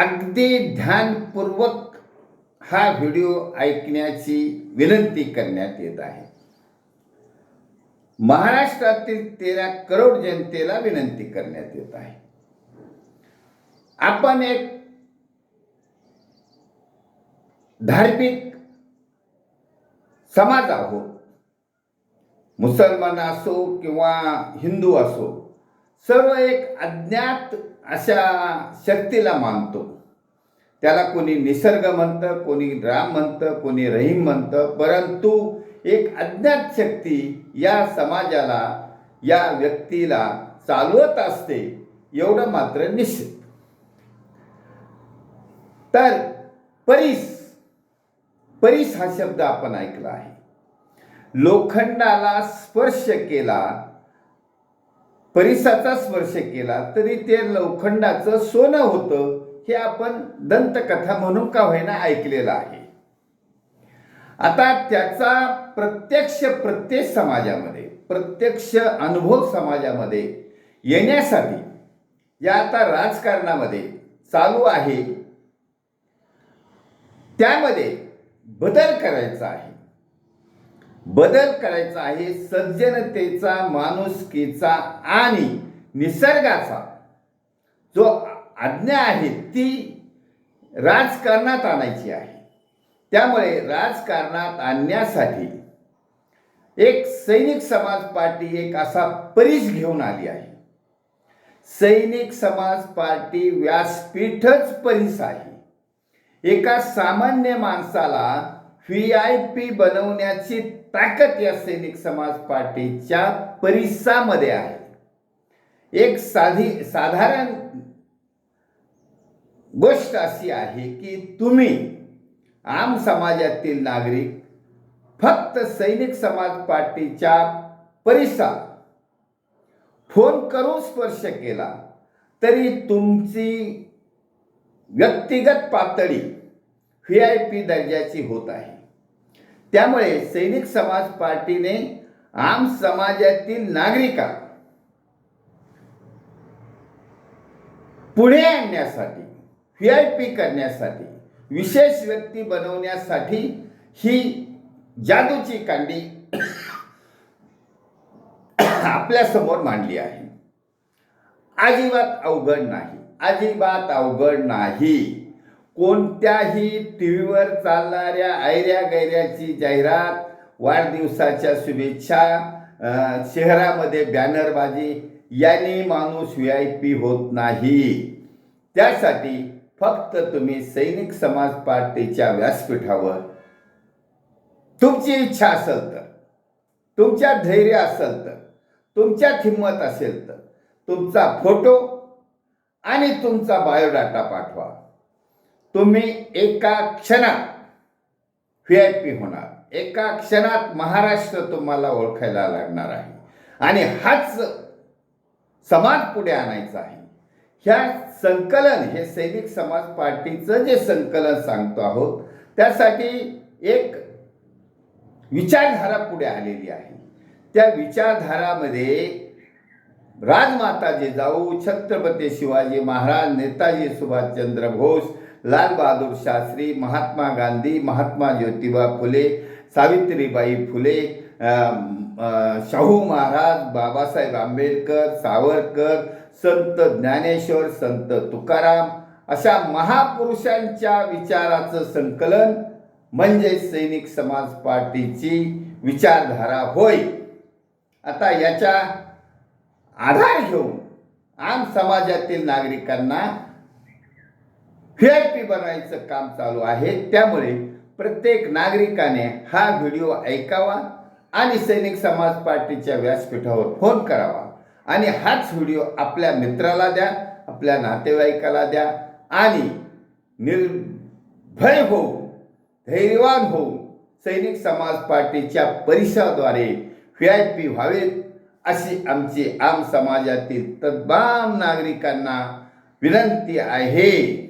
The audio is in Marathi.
अगदी ध्यानपूर्वक हा व्हिडिओ ऐकण्याची विनंती करण्यात येत आहे. महाराष्ट्रातील तेरा करोड जनतेला विनंती करण्यात येत आहे. आपण एक धार्मिक समाज आहोत. मुसलमान असो किंवा हिंदू असो सर्व एक अज्ञात अशा शक्तीला मानतो. त्याला कोणी निसर्ग म्हणतं कोणी राम म्हणतं कोणी रहीम म्हणतं परंतु एक अज्ञात शक्ती या समाजाला या व्यक्तीला चालवत असते एवढं मात्र निश्चित. तर परीस परीस हा शब्द आपण ऐकला आहे. लोखंडाला स्पर्श केला परिसाचा स्पर्श केला तरी ते लोखंडाचं सोनं होतं हे आपण दंतकथा म्हणून का होईना ऐकलेलं आहे. आता त्याचा प्रत्यक्ष प्रत्येक समाजामध्ये प्रत्यक्ष अनुभव समाजामध्ये येण्यासाठी या आता राजकारणामध्ये चालू आहे. त्यामध्ये बदल करायचा आहे. बदल करायचा आहे सज्जनतेचा माणुसकीचा आणि निसर्गाचा. जो आज्ञा आहे ती राजकारणात आणायची आहे. त्यामुळे राजकारणात आणण्यासाठी एक सैनिक समाज पार्टी एक असा परीस घेऊन आली आहे. सैनिक समाज पार्टी व्यासपीठच परीस आहे. एका सामान्य माणसाला व्ही आय पी बनवण्याची ताकद या सैनिक समाज पार्टीच्या परिसामध्ये आहे. एक साधी साधारण गोष्ट अशी आहे की तुम्ही आम समाजातील नागरिक फक्त सैनिक समाज पार्टीच्या परिसरात फोन करून स्पर्श केला तरी तुमची व्यक्तिगत पातळी व्ही आय पी दर्जाची होत आहे. त्यामुळे सैनिक समाज पार्टीने आम समाजातील नागरिका पुढे आणण्यासाठी व्ही आय पी करण्यासाठी विशेष व्यक्ती बनवण्यासाठी ही जादूची कांडी आपल्यासमोर मांडली आहे. अजिबात अवघड नाही अजिबात अवघड नाही. कोणत्याही टी व्हीवर चालणाऱ्या ऐऱ्या गैऱ्याची जाहिरात वाढदिवसाच्या शुभेच्छा शहरामध्ये बॅनरबाजी यांनी माणूस व्ही आय पी होत नाही. त्यासाठी फक्त तुम्ही सैनिक समाज पार्टीच्या व्यासपीठावर तुमची इच्छा असेल तर तुमच्या धैर्य असेल तर तुमच्यात हिंमत असेल तर तुमचा फोटो आणि तुमचा बायोडाटा पाठवा. तुम्ही एका क्षणात व्ही आय पी होणार. एका क्षणात महाराष्ट्र तुम्हाला ओळखायला लागणार आहे. आणि हाच समाज पुढे आणायचा आहे. ह्या संकलन हे सैनिक समाज पार्टीचं जे संकलन सांगतो आहोत त्यासाठी एक विचारधारा पुढे आलेली आहे. त्या विचारधारामध्ये राजमाता जिजाऊ छत्रपती शिवाजी महाराज नेताजी सुभाषचंद्र बोस लालबहादूर शास्त्री महात्मा गांधी महात्मा ज्योतिबा फुले सावित्रीबाई फुले शाहू महाराज बाबासाहेब आंबेडकर सावरकर संत ज्ञानेश्वर संत तुकाराम अशा महापुरुषांच्या विचाराचं संकलन म्हणजे सैनिक समाज पार्टीची विचारधारा होय. आता याच्या आधार घेऊन आम समाजातील नागरिकांना व्ही आय पी बनायचं काम चालू आहे. त्यामुळे प्रत्येक नागरिकाने हा व्हिडिओ ऐकावा आणि सैनिक समाज पार्टीच्या व्यासपीठावर फोन करावा. आणि हाच व्हिडिओ आपल्या मित्राला द्या आपल्या नातेवाईकाला द्या आणि निर्भय होऊ धैर्यवान होऊ सैनिक समाज पार्टीच्या परिसराद्वारे व्ही आय पी व्हावेत अशी आमची आम समाजातील तद्बाम नागरिकांना विनंती आहे.